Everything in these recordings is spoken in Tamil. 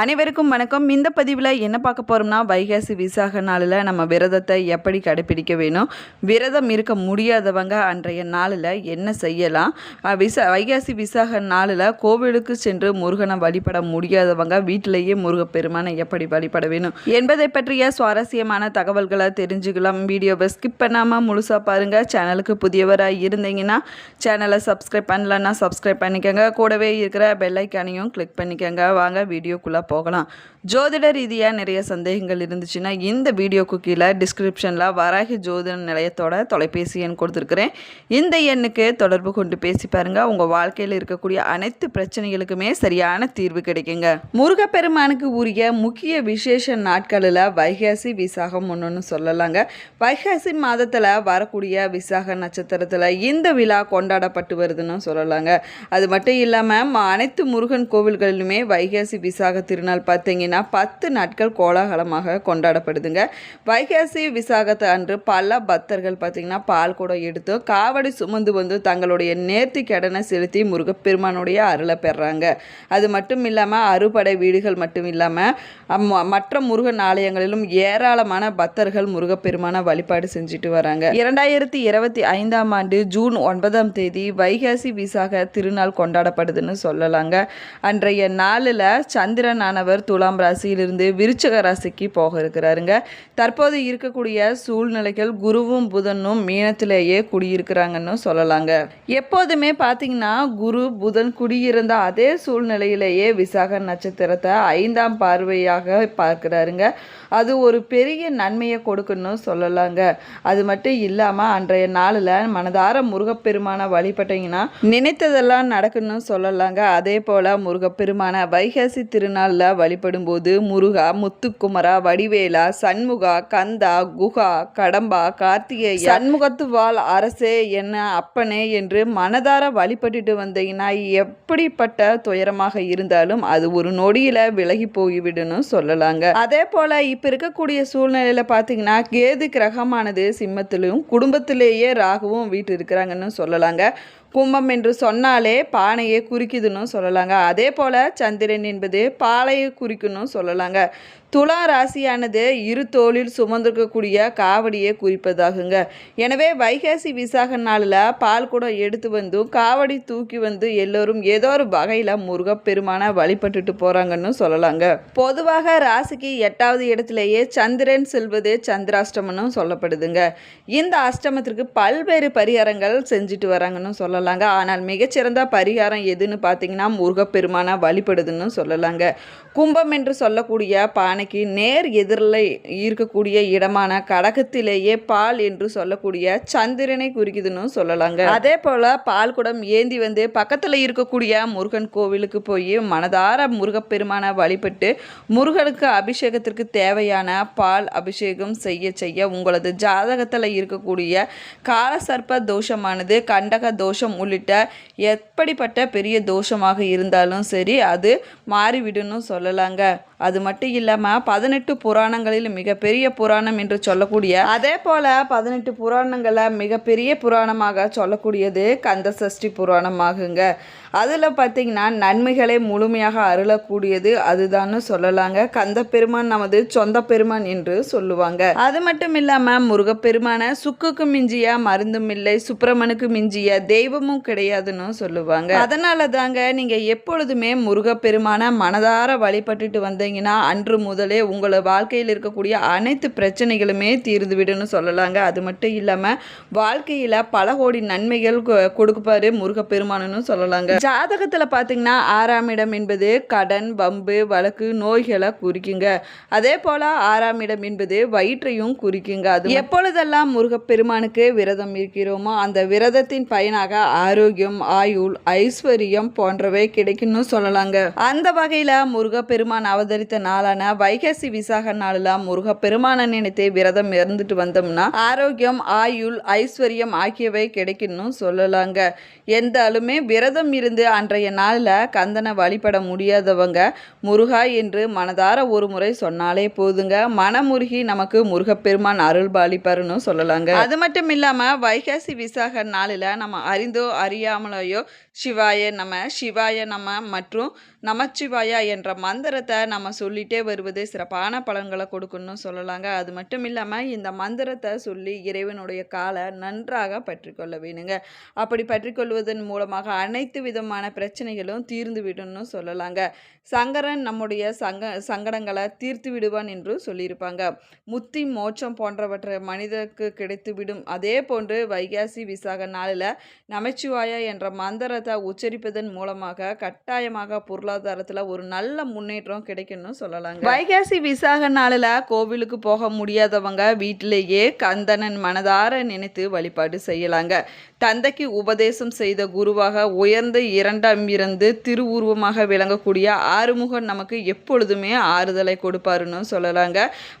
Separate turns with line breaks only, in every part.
அனைவருக்கும் வணக்கம். இந்த பதிவில் என்ன பார்க்க போகிறோம்னா வைகாசி விசாக நாளில் நம்ம விரதத்தை எப்படி கடைப்பிடிக்க வேணும் விரதம் இருக்க முடியாதவங்க அன்றைய நாளில் என்ன செய்யலாம் விசா வைகாசி விசாக நாளில் கோவிலுக்கு சென்று முருகனை வழிபட முடியாதவங்க வீட்டிலேயே முருகப்பெருமானை எப்படி வழிபட வேணும் என்பதை பற்றிய சுவாரஸ்யமான தகவல்களை தெரிஞ்சுக்கலாம். வீடியோவை ஸ்கிப் பண்ணாமல் முழுசாக பாருங்கள் சேனலுக்கு புதியவராக இருந்தீங்கன்னா சேனலை சப்ஸ்கிரைப் பண்ணலன்னா சப்ஸ்கிரைப் பண்ணிக்கோங்க. கூடவே இருக்கிற பெல்லைக்கானையும் கிளிக் பண்ணிக்கோங்க. வாங்க வீடியோக்குள்ளே போகலாம். ஜோதிட ரீதியாக நிறைய சந்தேகங்கள் இருந்துச்சுன்னா இந்த வீடியோக்கு கீழே டிஸ்கிரிப்ஷனில் வராகி ஜோதிட நிலையத்தோட தொலைபேசி எண் கொடுத்துருக்குறேன். இந்த எண்ணுக்கு தொடர்பு கொண்டு பேசி பாருங்கள் உங்கள் வாழ்க்கையில் இருக்கக்கூடிய அனைத்து பிரச்சனைகளுக்குமே சரியான தீர்வு கிடைக்குங்க. முருகப்பெருமானுக்கு உரிய முக்கிய விசேஷ நாட்களில் வைகாசி விசாகம் ஒன்றுன்னு சொல்லலாங்க. வைகாசி மாதத்தில் வரக்கூடிய விசாக நட்சத்திரத்தில் இந்த விழா கொண்டாடப்பட்டு வருதுன்னு சொல்லலாங்க. அது மட்டும் இல்லாமல் அனைத்து முருகன் கோவில்களிலுமே வைகாசி விசாக திருநாள் பார்த்தீங்கன்னா பத்து நாட்கள் கோலாகலமாக கொண்டாடப்படுதுங்க. வைகாசி விசாகத்தை அன்று பல பக்தர்கள் பார்த்தீங்கன்னா பால் கூட எடுத்து காவடி சுமந்து வந்து தங்களுடைய நேர்த்தி கடனை செலுத்தி முருகப்பெருமானுடைய அருளை பெறாங்க. அது மட்டும் இல்லாமல் அறுபடை வீடுகள் மட்டும் இல்லாமல் மற்ற முருகன் ஆலயங்களிலும் ஏராளமான பக்தர்கள் முருகப்பெருமான வழிபாடு செஞ்சுட்டு வராங்க. இரண்டாயிரத்தி இருபத்தி ஐந்தாம் ஆண்டு ஜூன் ஒன்பதாம் தேதி வைகாசி விசாக திருநாள் கொண்டாடப்படுதுன்னு சொல்லலாங்க. அன்றைய நாளில் சந்திரனானவர் துலாம் ராசியிலிருந்து விருச்சக ராசிக்கு போக இருக்கிறாருங்க. தற்போது இருக்கக்கூடிய சூழ்நிலைகள் குருவும் புதனும் மீனத்திலேயே குடியிருக்கிறாங்கன்னு சொல்லலாங்க. எப்போதுமே பார்த்தீங்கன்னா குரு புதன் குடியிருந்த அதே சூழ்நிலையிலேயே விசாக நட்சத்திரத்தை ஐந்தாம் பார்வையாக பார்க்கிறாருங்க. அது ஒரு பெரிய நன்மையை கொடுக்கணும்னு சொல்லலாங்க. அது மட்டும் இல்லாமல் அன்றைய நாளில் மனதார முருகப்பெருமானை வழிபட்டீங்கன்னா நினைத்ததெல்லாம் நடக்கணும்னு சொல்லலாங்க. அதே போல் முருகப்பெருமான வைகாசி திருநாளில் போது முருகா முத்துக்குமரா வடிவேலா சண்முகா கந்தா குகா கடம்பா கார்த்திகேய. சண்முகத்து வாழ் அரசே என்ன அப்பனே என்று மனதார வழிபட்டுட்டு வந்தீங்கன்னா எப்படிப்பட்ட துயரமாக இருந்தாலும் அது ஒரு நொடியில் விலகி போய்விடணும் சொல்லலாங்க. அதே போல் இப்போ இருக்கக்கூடிய சூழ்நிலையில் பார்த்தீங்கன்னா கேது கிரகமானது சிம்மத்திலும் குடும்பத்திலேயே ராகுவும் வீட்டு இருக்கிறாங்கன்னு சொல்லலாங்க. கும்பம் என்று சொன்னாலே பானையை குறிக்குதுன்னு சொல்லலாங்க. அதே போல் சந்திரன் என்பது பாலையை குறிக்கணும் சொல்லலாங்க. துலா ராசியானது இரு தோளில் சுமந்திருக்கக்கூடிய காவடியை குறிப்பதாகுங்க. எனவே வைகாசி விசாக நாளில் பால் கூட எடுத்து வந்தும் காவடி தூக்கி வந்து எல்லோரும் ஏதோ ஒரு வகையில் முருகப்பெருமான வழிபட்டுட்டு போகிறாங்கன்னு சொல்லலாங்க. பொதுவாக ராசிக்கு எட்டாவது இடத்துலையே சந்திரன் செல்வது சந்திராஷ்டமனும் சொல்லப்படுதுங்க. இந்த அஷ்டமத்திற்கு பல்வேறு பரிகாரங்கள் செஞ்சுட்டு வராங்கன்னு சொல்லலாங்க. ஆனால் மிகச்சிறந்த பரிகாரம் எதுன்னு பார்த்தீங்கன்னா முருகப்பெருமான வழிபடுதுன்னு சொல்லலாங்க. கும்பம் என்று சொல்லக்கூடிய பானை அன்னைக்கு நேர் எதிரில் இருக்கக்கூடிய இடமான கடகத்திலேயே பால் என்று சொல்லக்கூடிய சந்திரனை குறிக்குதுன்னு சொல்லலாங்க. அதே போல் பால் குடம் ஏந்தி வந்து பக்கத்தில் இருக்கக்கூடிய முருகன் கோவிலுக்கு போய் மனதார முருகப்பெருமான வழிபட்டு முருகனுக்கு அபிஷேகத்திற்கு தேவையான பால் அபிஷேகம் செய்ய செய்ய உங்களது ஜாதகத்தில் இருக்கக்கூடிய காலசர்ப்ப தோஷமானது கண்டக தோஷம் உள்ளிட்ட எப்படிப்பட்ட பெரிய தோஷமாக இருந்தாலும் சரி அது மாறிவிடுன்னு சொல்லலாங்க. அது மட்டும் இல்லாமல் பதினெட்டு புராணங்களில் மிகப்பெரிய புராணம் என்று சொல்லக்கூடிய அதே போல் பதினெட்டு புராணங்களை மிகப்பெரிய புராணமாக சொல்லக்கூடியது கந்த சஷ்டி புராணமாகுங்க. அதில் பார்த்தீங்கன்னா நன்மைகளை முழுமையாக அருளக்கூடியது அதுதான்னு சொல்லலாங்க. கந்த பெருமான் நமது சொந்த பெருமான் என்று சொல்லுவாங்க. அது மட்டும் இல்லாமல் முருகப்பெருமான சுக்குக்கு மிஞ்சிய மருந்தும் இல்லை சுப்பிரமணுக்கு மிஞ்சிய தெய்வமும் கிடையாதுன்னு சொல்லுவாங்க. அதனால தாங்க நீங்கள் எப்பொழுதுமே முருகப்பெருமான மனதார வழிபட்டுட்டு வந்தீங்கன்னா அன்று முதலே உங்களை வாழ்க்கையில் இருக்கக்கூடிய அனைத்து பிரச்சனைகளுமே தீர்ந்து விடுன்னு சொல்லலாங்க. அது மட்டும் இல்லாமல் வாழ்க்கையில் பல கோடி நன்மைகள் கொ- கொடுப்பாரு முருகப்பெருமானுன்னு சொல்லலாங்க. ஜாதகத்தில் பார்த்தீங்கன்னா ஆறாம் இடம் என்பது கடன் வம்பு வழக்கு நோய்களை குறிக்குங்க. அதே போல் ஆறாம் இடம் என்பது வயிற்றையும் குறிக்குங்க. அது எப்பொழுதெல்லாம் முருகப்பெருமானுக்கு விரதம் இருக்கிறோமோ அந்த விரதத்தின் பயனாக ஆரோக்கியம் ஆயுள் ஐஸ்வர்யம் போன்றவை கிடைக்கும்னு சொல்லலாங்க. அந்த வகையில் முருகப்பெருமான் அவதரித்த நாளான வைகாசி விசாக நாளில் முருகப்பெருமானை நினைத்து விரதம் இருந்துட்டு வந்தோம்னா ஆரோக்கியம் ஆயுள் ஐஸ்வர்யம் ஆகியவை கிடைக்கும்னு சொல்லலாங்க. எந்தாலுமே விரதம் இருந்து அன்றைய நாளில் கந்தனை வழிபட முடியாதவங்க முருகா என்று மனதார ஒரு முறை சொன்னாலே போதுங்க. மனமுருகி நமக்கு முருகப்பெருமான் அருள் பாலிப்பாருன்னு சொல்லலாங்க. அது மட்டும் இல்லாமல் வைகாசி விசாக நாளில் நம்ம அறிந்தோ அறியாமலையோ சிவாய நம்ம சிவாய நம்ம மற்றும் நமச்சிவாயா என்ற மந்திரத்தை நம்ம சொல்லிட்டே வருவது சிறப்பான பலன்களை கொடுக்கணும்னு சொல்லலாங்க. அது மட்டும் இல்லாமல் இந்த மந்திரத்தை சொல்லி இறைவனுடைய காலை நன்றாக பற்றிக்கொள்ள வேணுங்க. அப்படி பற்றிக்கொள்வதன் மூலமாக அனைத்து விதமான பிரச்சனைகளும் தீர்ந்து விடும்னு சொல்லலாங்க. சங்கரன் நம்முடைய சங்க சங்கடங்களை தீர்த்து விடுவான் என்று சொல்லியிருப்பாங்க. முத்தி மோட்சம் போன்றவற்றை மனிதருக்கு கிடைத்துவிடும் அதே போன்று வைகாசி விசாக நாளில் நமச்சிவாயா என்ற மந்திரத்தை உச்சரிப்பதன் மூலமாக கட்டாயமாக பொருளாதாரத்தில் ஒரு நல்ல முன்னேற்றம் கிடைக்கும்னு சொல்லலாங்க. வைகாசி விசாக நாளில் கோவிலுக்கு போக முடியாதவங்க வீட்டிலேயே கந்தனன் மனதார நினைத்து வழிபாடு செய்யலாங்க. தந்தைக்கு உபதேசம் செய்த குருவாக உயர்ந்த இரண்டாம் இருந்து திருவுருவமாக விளங்கக்கூடிய ஆறுமுகன் நமக்கு எப்பொழுதுமே ஆறுதலை கொடுப்பாருன்னு சொல்லலாங்க.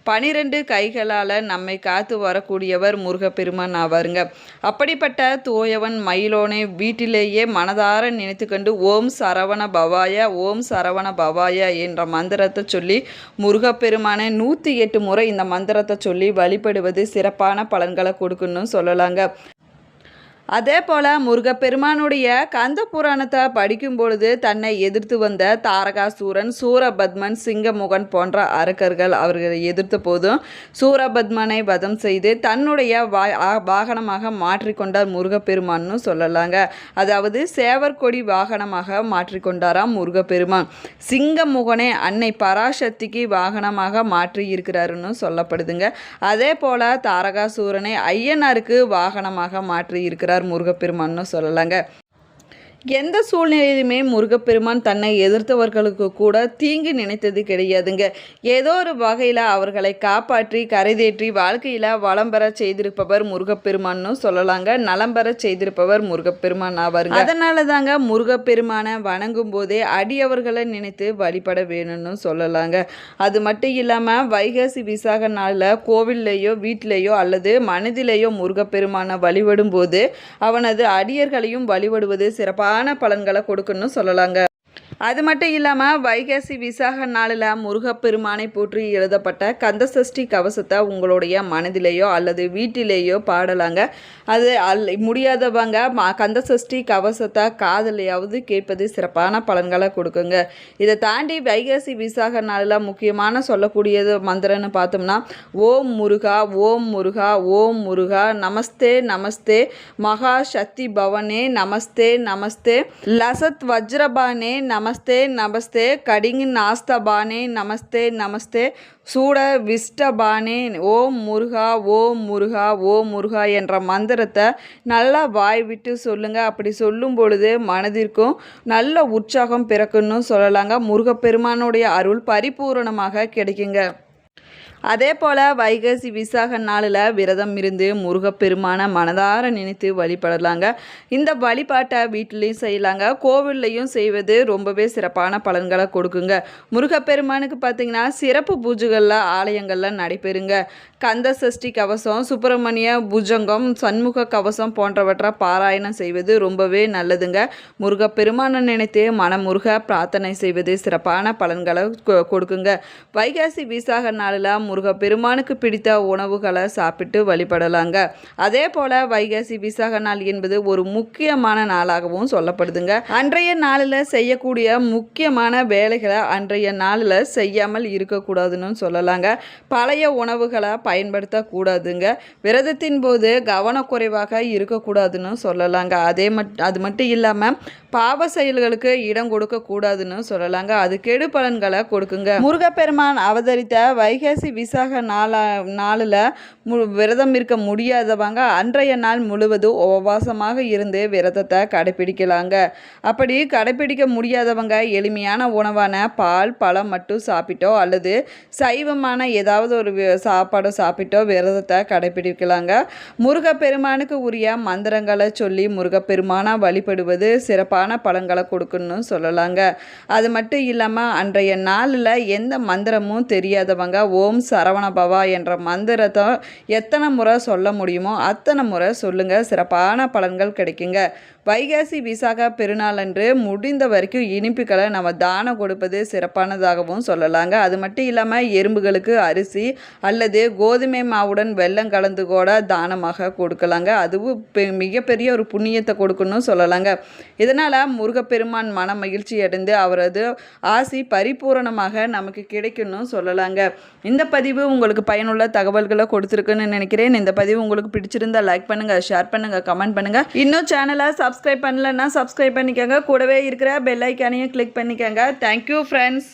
பனிரெண்டு கைகளால் நம்மை காத்து வரக்கூடியவர் முருகப்பெருமான் ஆவாருங்க. அப்படிப்பட்ட தோயவன் மயிலோனை வீட்டிலேயே மனதார நினைத்து கண்டு ஓம் சரவண பவாய ஓம் சரவண பவாய என்ற மந்திரத்தை சொல்லி முருகப்பெருமானை நூற்றி எட்டு முறை இந்த மந்திரத்தை சொல்லி வழிபடுவது சிறப்பான பலன்களை கொடுக்குன்னு சொல்லலாங்க. அதே போல் முருகப்பெருமானுடைய கந்த புராணத்தை படிக்கும் பொழுது தன்னை எதிர்த்து வந்த தாரகாசூரன் சூரபத்மன் சிங்கமுகன் போன்ற அரக்கர்கள் அவர்களை எதிர்த்த போதும் சூரபத்மனை வதம் செய்து தன்னுடைய வா வாகனமாக மாற்றிக்கொண்டார் முருகப்பெருமான்னு சொல்லலாங்க. அதாவது சேவர்கொடி வாகனமாக மாற்றிக்கொண்டாராம் முருகப்பெருமான். சிங்கமுகனே அன்னை பராசக்திக்கு வாகனமாக மாற்றி இருக்கிறாருன்னு சொல்லப்படுதுங்க. அதே போல் தாரகாசூரனை ஐயனாருக்கு வாகனமாக மாற்றி இருக்கிறார் முருகப்பெருமான்னு சொல்லலாங்க. எந்த சூழ்நிலையிலுமே முருகப்பெருமான் தன்னை எதிர்த்தவர்களுக்கு கூட தீங்கு நினைத்தது கிடையாதுங்க. ஏதோ ஒரு வகையில் அவர்களை காப்பாற்றி கரைதேற்றி வாழ்க்கையில் வளம் பெற செய்திருப்பவர் முருகப்பெருமான்னு சொல்லலாங்க. நலம் பெற செய்திருப்பவர் முருகப்பெருமான் ஆவார் அதனால தாங்க முருகப்பெருமானை வணங்கும் போதே அடியவர்களை நினைத்து வழிபட வேணும்னு சொல்லலாங்க. அது மட்டும் இல்லாமல் வைகாசி விசாக நாளில் கோவில்லையோ வீட்டிலேயோ அல்லது மனதிலேயோ முருகப்பெருமானை வழிபடும் போது அவனது அடியர்களையும் வழிபடுவது சிறப்பாக சிறப்பான பலன்களை கொடுக்குன்னு சொல்லலாங்க. அது மட்டும் இல்லாமல் வைகாசி விசாக நாளில் முருகப்பெருமானை போற்றி எழுதப்பட்ட கந்தசஷ்டி கவசத்தை உங்களுடைய மனதிலேயோ அல்லது வீட்டிலேயோ பாடலாங்க. அது அல் முடியாதவங்க ம கந்தசஷ்டி கவசத்தை காதலையாவது கேட்பது சிறப்பான பலன்களை கொடுக்குங்க. இதை தாண்டி வைகாசி விசாக நாளில் முக்கியமான சொல்லக்கூடியது மந்திரம்னு பார்த்தோம்னா ஓம் முருகா ஓம் முருகா ஓம் முருகா நமஸ்தே நமஸ்தே மகா சக்தி பவனே நமஸ்தே நமஸ்தே லசத் வஜ்ரபானே நமஸ்தே நமஸ்தே கடிங் நாஸ்தபானே நமஸ்தே நமஸ்தே சூட விஷ்டபானே ஓம் முருகா ஓம் முருகா ஓம் முருகா என்ற மந்திரத்தை நல்லா வாய் விட்டு சொல்லுங்கள் அப்படி சொல்லும் பொழுது மனதிற்கும் நல்ல உற்சாகம் பிறக்குன்னு சொல்லலாங்க முருகப்பெருமானுடைய அருள் பரிபூரணமாக கிடைக்குங்க அதே போல் வைகாசி விசாக நாளில் விரதம் இருந்து முருகப்பெருமான மனதார நினைத்து வழிபடலாங்க. இந்த வழிபாட்டை வீட்டிலையும் செய்யலாங்க. கோவில்லையும் செய்வது ரொம்பவே சிறப்பான பலன்களை கொடுக்குங்க. முருகப்பெருமானுக்கு பார்த்தீங்கன்னா சிறப்பு பூஜைகளில் ஆலயங்களில் நடைபெறுங்க. கந்த சஷ்டி கவசம் சுப்பிரமணிய புஜங்கம் சண்முக கவசம் போன்றவற்றை பாராயணம் செய்வது ரொம்பவே நல்லதுங்க. முருகப்பெருமானை நினைத்து மனமுருக பிரார்த்தனை செய்வது சிறப்பான பலன்களை கொ- கொடுக்குங்க. வைகாசி விசாக நாளில் முருகப்பெருமானுக்கு பிடித்த உணவுகளை சாப்பிட்டு வழிபடலாங்க. அதே போல் வைகாசி விசாக நாள் என்பது ஒரு முக்கியமான நாளாகவும் சொல்லப்படுதுங்க. அன்றைய நாளில் செய்யக்கூடிய முக்கியமான வேலைகளை அன்றைய நாளில் செய்யாமல் இருக்கக்கூடாதுன்னு சொல்லலாங்க. பழைய உணவுகளை பயன்படுத்தக்கூடாதுங்க. விரதத்தின் போது கவனக்குறைவாக இருக்கக்கூடாதுன்னு சொல்லலாங்க. அதே மட் அது மட்டும் இல்லாமல் பாவ செயல்களுக்கு இடம் கொடுக்கக்கூடாதுன்னு சொல்லலாங்க. அது கெடு பலன்களை கொடுக்குங்க. முருகப்பெருமான் அவதரித்த வைகாசி விசாக நாளா நாளில் மு விரதம் இருக்க முடியாதவங்க அன்றைய நாள் முழுவதும் உபவாசமாக இருந்து விரதத்தை கடைப்பிடிக்கலாங்க அப்படி கடைப்பிடிக்க முடியாதவங்க எளிமையான உணவான பால் பழம் மட்டும் சாப்பிட்டோ அல்லது சைவமான ஏதாவது ஒரு வி- சாப்பாடு சாப்பிட்டோ விரதத்தை கடைப்பிடிக்கலாங்க முருகப்பெருமானுக்கு உரிய மந்திரங்களை சொல்லி முருகப்பெருமானாக வழிபடுவது சிறப்பான பலன்களை கொடுக்கணும்னு சொல்லலாங்க. அது மட்டும் இல்லாமல் அன்றைய நாளில் எந்த மந்திரமும் தெரியாதவங்க ஓம் சரவண பவா என்ற மந்திரத்தை எத்தனை முறை சொல்ல முடியுமோ அத்தனை முறை சொல்லுங்கள் சிறப்பான பலன்கள் கிடைக்குங்க. வைகாசி விசாக பெருநாள் அன்று முடிந்த வரைக்கும் இனிப்புகளை நம்ம தானம் கொடுப்பது சிறப்பானதாகவும் சொல்லலாங்க. அது மட்டும் இல்லாமல் எறும்புகளுக்கு அரிசி அல்லது கோதுமை மாவுடன் வெல்லம் கலந்து கூட தானமாக கொடுக்கலாங்க. அதுவும் பெ- மிகப்பெரிய ஒரு புண்ணியத்தை கொடுக்கணும்னு சொல்லலாங்க. இதனால் முருகப்பெருமான் மன மகிழ்ச்சி அடைந்து அவரது ஆசி பரிபூரணமாக நமக்கு கிடைக்கணும்னு சொல்லலாங்க. இந்த பதிவு உங்களுக்கு பயனுள்ள தகவல்களை கொடுத்துருக்குன்னு நினைக்கிறேன். இந்த பதிவு உங்களுக்கு பிடிச்சிருந்தா லைக் பண்ணுங்கள் ஷேர் பண்ணுங்கள் கமெண்ட் பண்ணுங்கள் இன்னும் சேனலை சப் சப்ஸ்கிரைப் பண்ணலன்னா சப்ஸ்கிரைப் பண்ணிக்கோங்க. கூடவே இருக்கிற பெல் ஐக்கானையும் கிளிக் பண்ணிக்கோங்க. Thank you friends